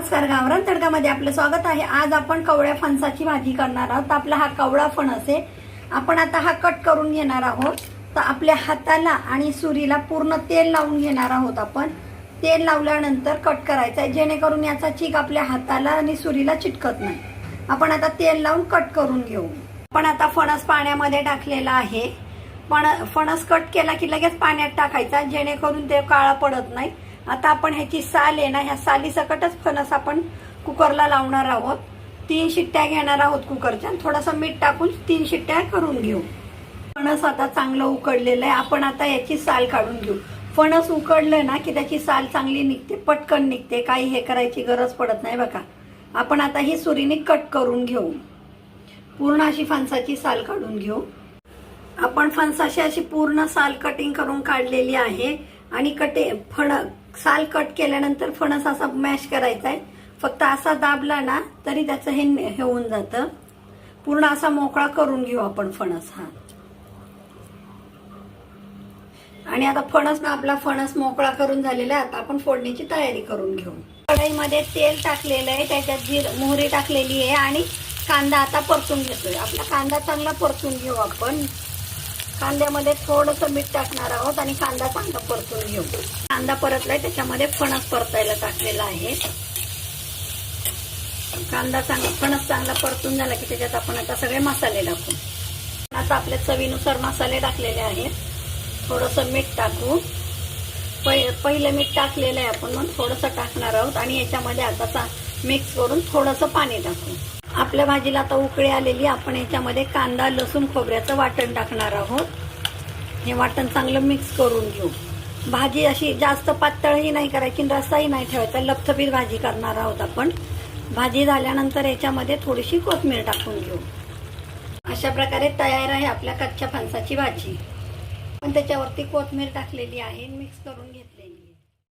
नमस्कार गावरान तडकामध्ये आपलं स्वागत आहे. आज आपण कवळ्या फणसाची भाजी करणार आहोत. आपला हा कवळा फणस आहे. आपण आता हा कट करून घेणार आहोत. तर आपल्या हाताला आणि सुरीला पूर्ण तेल लावून घेणार आहोत आपण. तेल लावल्यानंतर कट करायचं आहे. जेणेकरून याचा चीक आपल्या हाताला आणि सुरीला चिटकत नाही. आपण आता तेल लावून कट करून घेऊ. आपण आता फणस पाण्यामध्ये टाकलेला आहे. पण फणस कट केला की लगेच पाण्यात टाकायचा जेणेकरून ते काळा पडत नाही. आता आपण ह्याची साल आहे ना ह्या साली सकटच फणस आपण कुकरला लावणार आहोत. तीन शिट्ट्या घेणार आहोत कुकरच्या. थोडंसं मीठ टाकून तीन शिट्ट्या करून घेऊ. फणस आता चांगलं उकडलेलं आहे. आपण आता याची साल काढून घेऊ. फणस उकडलं ना की त्याची साल चांगली निघते पटकन निघते. काही हे करायची गरज पडत नाही बघा. आपण आता ही सुरीने कट करून घेऊ. पूर्ण अशी फणसाची साल काढून घेऊ. आपण फणसाची अशी पूर्ण साल कटिंग करून काढलेली आहे. आणि कटे फण साल कट केल्यानंतर फणस असा मॅश करायचा आहे फक्त असा दाबला ना तरी त्याचं हे हे होऊन जातं. पूर्ण असा मोकळा करून घेऊ आपण फणस हा. आणि आता फणस ना आपला फणस मोकळा करून झालेला आहे. आता आपण फोडणीची तयारी करून घेऊ. कढईमध्ये तेल टाकलेलं आहे. त्याच्यात जीर मोहरी टाकलेली आहे. आणि कांदा आता परतून घेतोय. आपला कांदा चांगला परतून घेऊ आपण. कांद्यामध्ये थोडंसं मीठ टाकणार आहोत आणि कांदा चांगला परतून घेऊ. कांदा परतलाय त्याच्यामध्ये फणस परतायला टाकलेला आहे. कांदा चांगला फणस चांगला परतून झाला की त्याच्यात आपण आता सगळे मसाले टाकू. आता आपल्या चवीनुसार मसाले टाकलेले आहेत. थोडंसं मीठ टाकू. पहि पहिलं मीठ टाकलेलं आहे आपण मग थोडंसं टाकणार आहोत आणि याच्यामध्ये आता मिक्स करून थोडंसं पाणी टाकू. आपल्या भाजीला आता उकळी आलेली आपण याच्यामध्ये कांदा लसूण खोबऱ्याचं वाटण टाकणार आहोत. हे वाटण चांगलं मिक्स करून घेऊ. भाजी अशी जास्त पातळही नाही करायची रसाही रस्साही नाही ठेवायचा. लपथपीत भाजी करणार आहोत आपण. भाजी झाल्यानंतर याच्यामध्ये थोडीशी कोथमीर टाकून घेऊ. अशा प्रकारे तयार आहे आपल्या कच्च्या फणसाची भाजी. पण त्याच्यावरती कोथमीर टाकलेली आहे मिक्स करून घेतलेली.